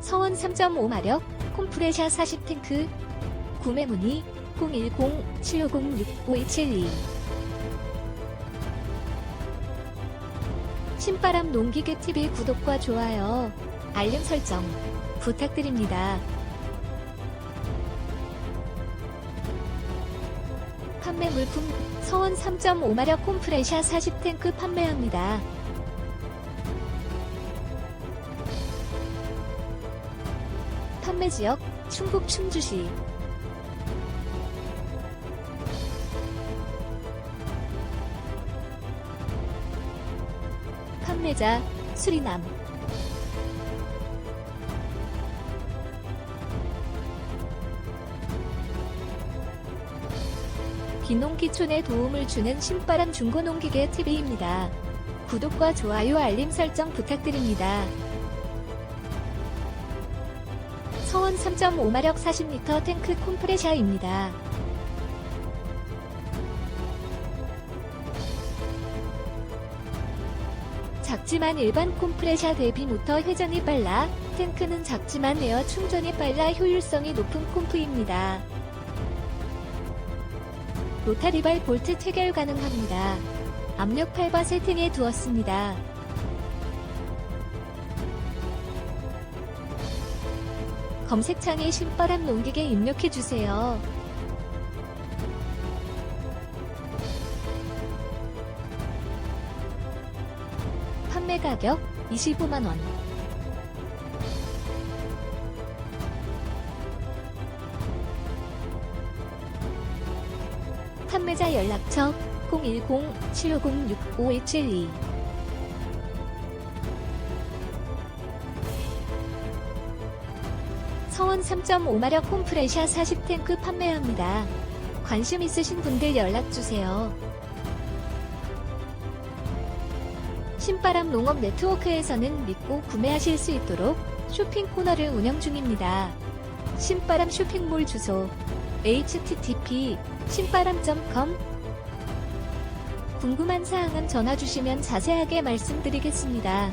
서원 3.5마력 콤프레샤 40탱크 구매 문의 010-750-6572 신바람 농기계 TV 구독과 좋아요, 알림 설정 부탁드립니다. 판매 물품 서원 3.5마력 콤프레샤 40탱크 판매합니다. 판매 지역 충북 충주시 판매자 수리남 기농기촌에 도움을 주는 신바람 중고농기계 TV입니다. 구독과 좋아요 알림 설정 부탁드립니다. 서원 3.5마력 40리터 탱크 콤프레샤입니다. 작지만 일반 콤프레샤 대비 모터 회전이 빨라 탱크는 작지만 에어 충전이 빨라 효율성이 높은 콤프입니다. 로타리발 볼트 체결 가능합니다. 압력 8바 세팅해 두었습니다. 검색창에 신바람 농기계 입력해주세요. 판매 가격 25만원. 판매자 연락처 010-750-6572 서원 3.5마력 콤프레샤 40탱크 판매합니다. 관심 있으신 분들 연락주세요. 신바람 농업 네트워크에서는 믿고 구매하실 수 있도록 쇼핑 코너를 운영 중입니다. 신바람 쇼핑몰 주소 http 신바람.com 궁금한 사항은 전화 주시면 자세하게 말씀드리겠습니다.